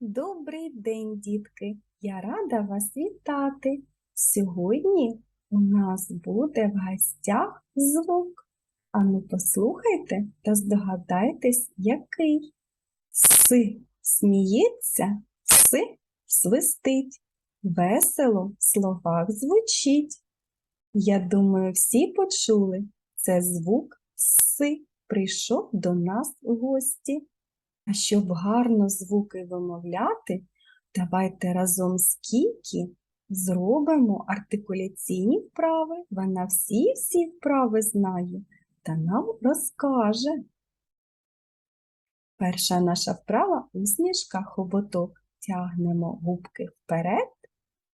Добрий день, дітки! Я рада вас вітати. Сьогодні у нас буде в гостях звук. Ану, послухайте та здогадайтесь, який. С сміється, с свистить. Весело в словах звучить. Я думаю, всі почули. Це звук С прийшов до нас в гості. А щоб гарно звуки вимовляти, давайте разом з зробимо артикуляційні вправи. Вона всі-всі вправи знає та нам розкаже. Перша наша вправа усмішка хоботок. Тягнемо губки вперед,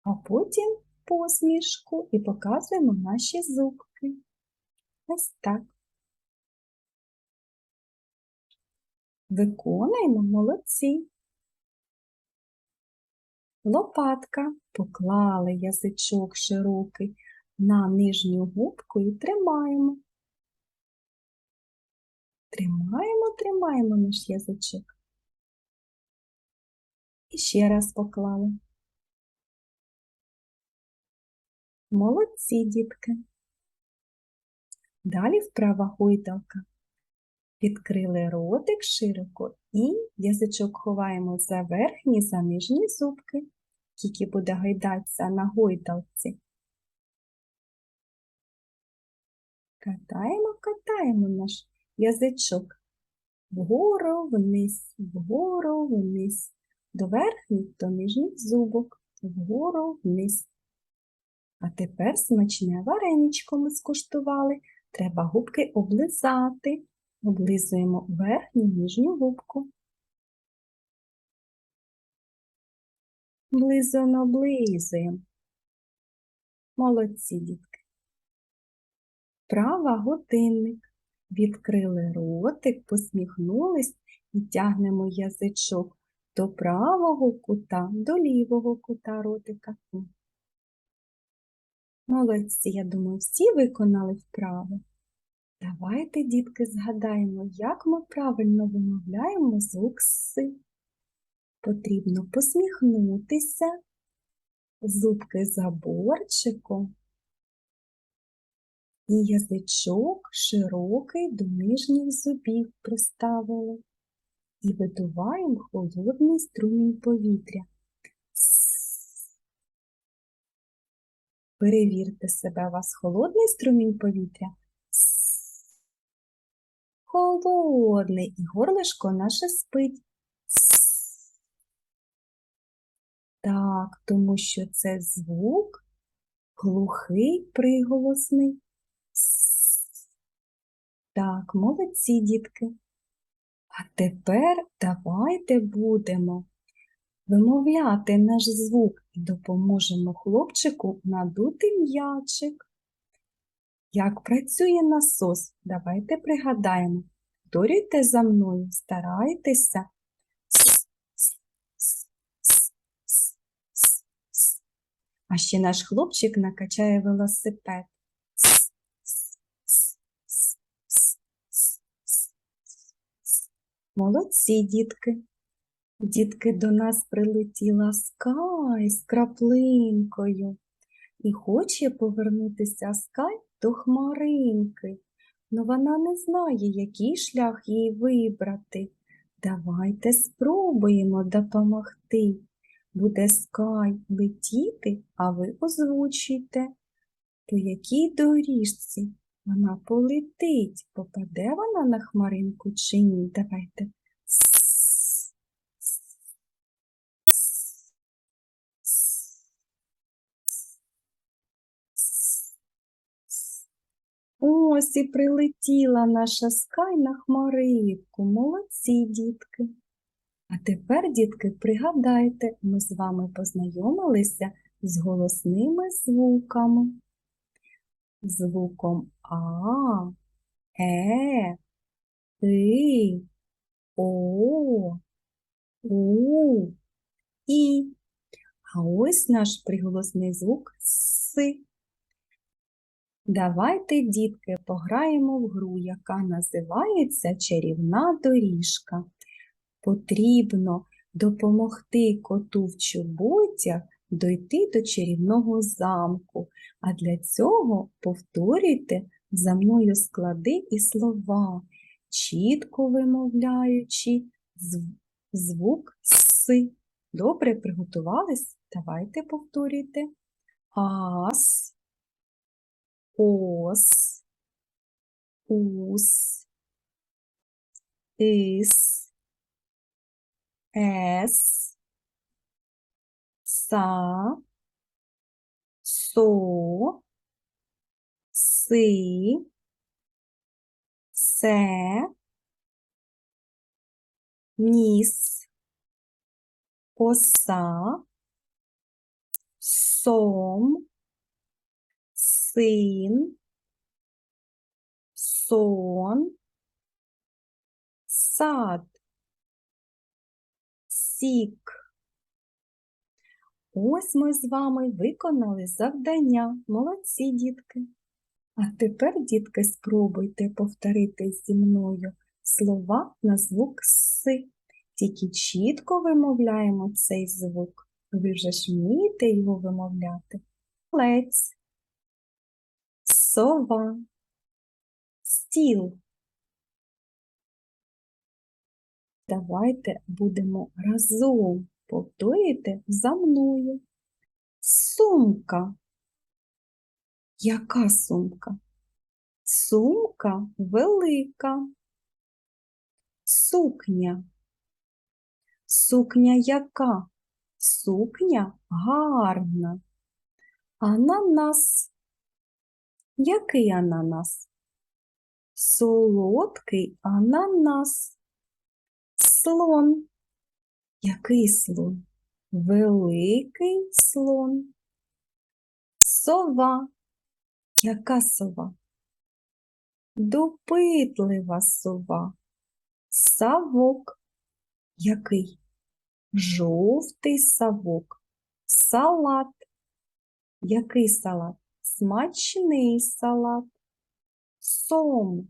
а потім посмішку і показуємо наші зубки. Ось так. Виконуємо молодці. Лопатка. Поклали язичок широкий на нижню губку і тримаємо. Тримаємо, тримаємо наш язичок. І ще раз поклали. Молодці, дітки. Далі вправа гойдалка. Відкрили ротик широко і язичок ховаємо за верхні, за нижні зубки, тільки буде гайдатися на гойдалці. Катаємо, катаємо наш язичок вгору, вниз, вгору, вниз, до верхніх, до нижніх зубок, вгору, вниз. А тепер смачне вареничко ми скуштували. Треба губки облизати. Облизуємо верхню нижню губку. Облизуємо, облизуємо. Молодці, дітки. Права годинник. Відкрили ротик, посміхнулись і тягнемо язичок до правого кута, до лівого кута ротика. Молодці, я думаю, всі виконали вправи. Давайте, дітки, згадаємо, як ми правильно вимовляємо звук «с». Потрібно посміхнутися, зубки за борчиком і язичок широкий до нижніх зубів приставили. І видуваємо холодний струмінь повітря. Перевірте себе, у вас холодний струмінь повітря? Холодний, і горлишко наше спить. Так, тому що це звук глухий приголосний. Так, молодці, дітки. А тепер давайте будемо вимовляти наш звук і допоможемо хлопчику надути м'ячик. Як працює насос? Давайте пригадаємо. Повторюйте за мною, старайтеся. А ще наш хлопчик накачає велосипед. Молодці, дітки. Дітки до нас прилетіла скай з краплинкою і хоче повернутися скай до хмаринки, но вона не знає, який шлях їй вибрати. Давайте спробуємо допомогти. Буде скай летіти, а ви озвучуйте, по якій доріжці вона полетить, попаде вона на хмаринку чи ні. Давайте. Ось і прилетіла наша скай на хмаринку. Молодці, дітки. А тепер, дітки, пригадайте, ми з вами познайомилися з голосними звуками. Звуком А, Е, И, О, У, І. А ось наш приголосний звук С. Давайте, дітки, пограємо в гру, яка називається чарівна доріжка. Потрібно допомогти коту в чоботях дойти до чарівного замку. А для цього повторюйте за мною склади і слова, чітко вимовляючи звук «с». Добре приготувались? Давайте повторюйте. Ас, ос, ус, ис, ес, са, со, си, се, ніс, оса, сом, син, сон, сад, сік. Ось ми з вами виконали завдання. Молодці, дітки. А тепер, дітки, спробуйте повторити зі мною слова на звук «си». Тільки чітко вимовляємо цей звук. Ви вже ж вмієте його вимовляти. Лець, сова, стіл. Давайте будемо разом повторюйте за мною. Сумка. Яка сумка? Сумка велика. Сукня. Сукня яка? Сукня гарна. Ананас. Який ананас? Солодкий ананас. Слон. Який слон? Великий слон. Сова. Яка сова? Допитлива сова. Савок. Який? Жовтий савок. Салат. Який салат? Смачний салат. Сом.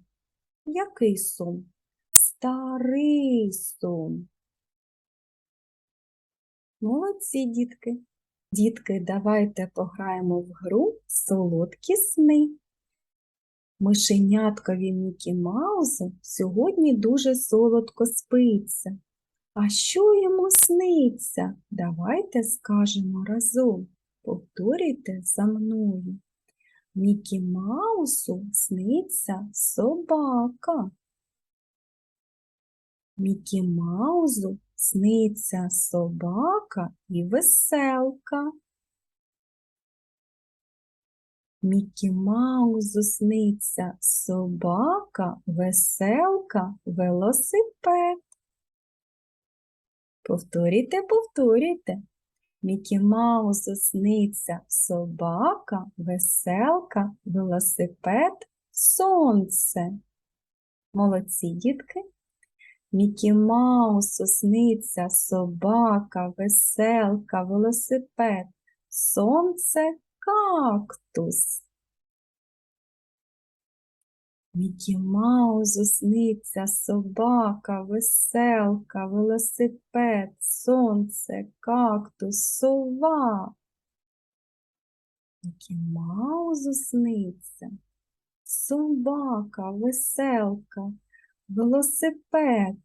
Який сом? Старий сом. Молодці, дітки. Дітки, давайте пограємо в гру солодкі сни. Мишеняткові Мікі Маузу сьогодні дуже солодко спиться. А що йому сниться? Давайте скажемо разом. Повторюйте за мною. Мікі Маусу сниться собака. Мікі Маузу сниться собака і веселка. Мікі Маузу сниться собака, веселка, велосипед. Повторюйте, повторюйте. Мікі Маузу сниться собака, веселка, велосипед, сонце. Молодці, дітки. Мікі Маусу сниться собака, веселка, велосипед, сонце, кактус. Мікі Маузу сниться собака, веселка, велосипед, сонце, кактус, сова. Мікі Маузу сниться собака, веселка, велосипед,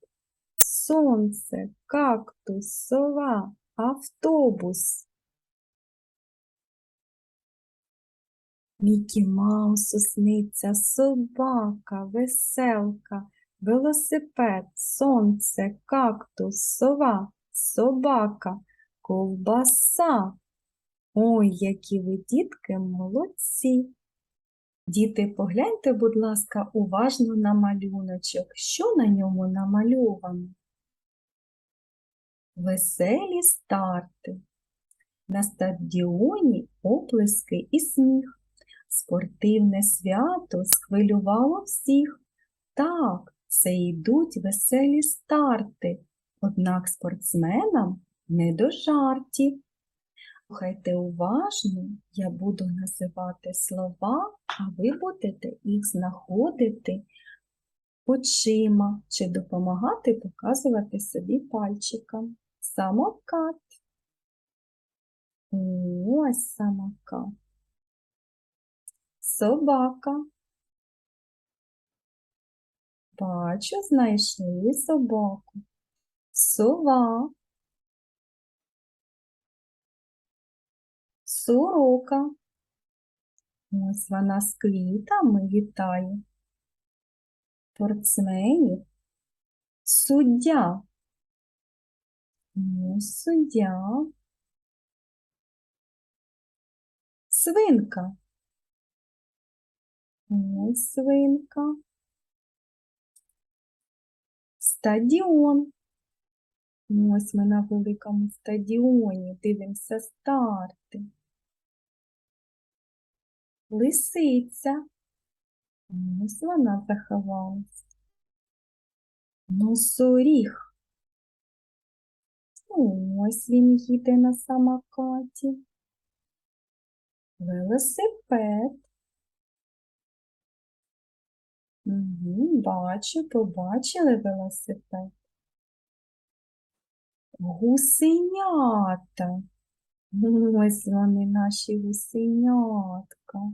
сонце, кактус, сова, автобус. Мікі Маусу сниться собака, веселка, велосипед, сонце, кактус, сова, собака, ковбаса. Ой, які ви, дітки, молодці! Діти, погляньте, будь ласка, уважно на малюночок. Що на ньому намальовано? Веселі старти. На стадіоні оплески і сміх. Спортивне свято схвилювало всіх. Так, це йдуть веселі старти, однак спортсменам не до жартів. Слухайте уважно, я буду називати слова, а ви будете їх знаходити очима чи допомагати показувати собі пальчиком. Самокат. Ось самокат. Собака. Бачу, знайшли собаку. Сова. Сорока. Ось вона з квітами вітає. Спортсменів. Суддя. Ось суддя. Свинка. Ось свинка. Стадіон. Ось ми на великому стадіоні дивимося старти. Лисиця. Ось вона заховалась. Носоріг. Ось він їде на самокаті. Велосипед. Бачу, побачили велосипед. Гусенята. Ось вони наші гусенятка.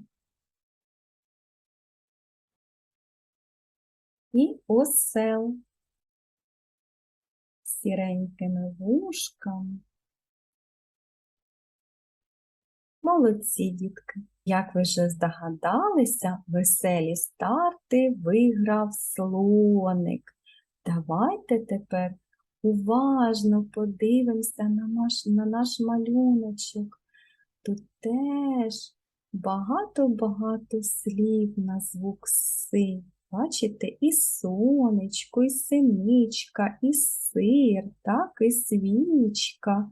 І осел з сіренькими вушками. Молодці, дітки! Як ви вже здогадалися, веселі старти виграв слоник. Давайте тепер уважно подивимося на наш, на наш малюночок. Тут теж багато-багато слів на звук си. Бачите, і сонечко, і синичка, і сир, так, і свічка,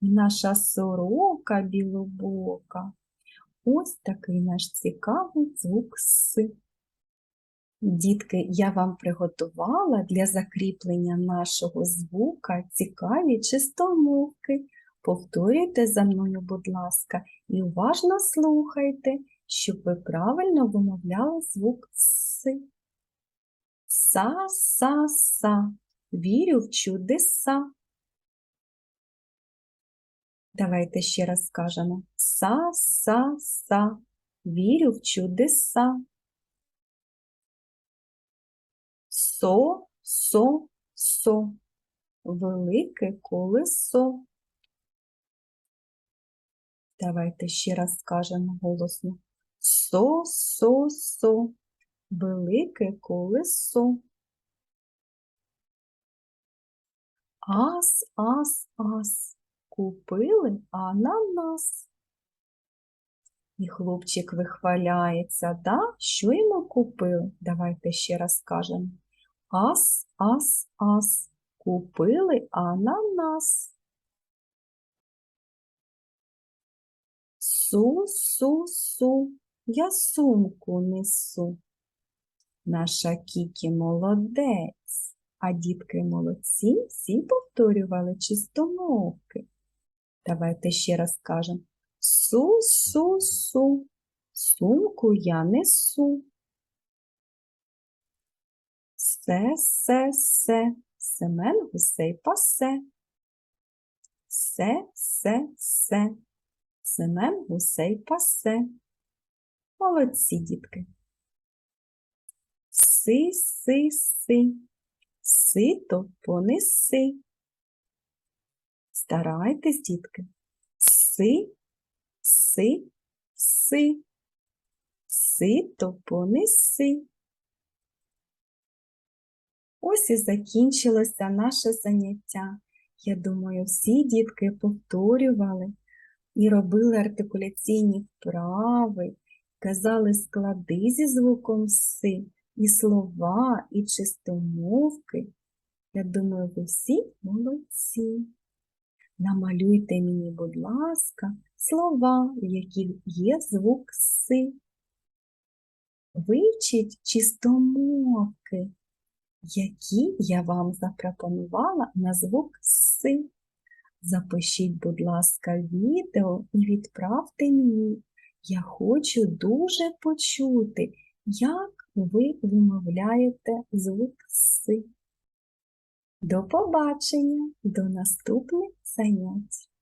і наша сорока білобока. Ось такий наш цікавий звук С. Дітки, я вам приготувала для закріплення нашого звука цікаві чистомовки. Повторюйте за мною, будь ласка, і уважно слухайте, щоб ви правильно вимовляли звук С. Са-са-са. Вірю в чудеса. Давайте ще раз скажемо. Са-са-са. Вірю в чудеса. Со, со, со. Велике колесо. Давайте ще раз скажемо голосно. Со, со, со. Велике колесо. Ас, ас, ас. Купили ананас. І хлопчик вихваляється, да? Що йому купили? Давайте ще раз скажемо. Ас, ас, ас. Купили ананас. Су, су, су. Я сумку несу. Наша Кікі молодець, а дітки молодці всі повторювали чистомовки. Давайте ще раз скажемо. Су, су, су. Сумку я несу. Се, се, се. Семен гусей пасе. Се, се, се. Семен гусей пасе. Молодці, дітки. Си, си, си. Сито понеси. Старайтесь, дітки. Си, си, си. Сито понеси. Ось і закінчилося наше заняття. Я думаю, всі дітки повторювали і робили артикуляційні вправи, казали склади зі звуком си, і слова, і чистомовки. Я думаю, ви всі молодці. Намалюйте мені, будь ласка, слова, в яких є звук си. Вивчіть чистомовки, які я вам запропонувала на звук си. Запишіть, будь ласка, відео і відправте мені. Я хочу дуже почути, як ви вимовляєте звук си. До побачення, до наступних занять.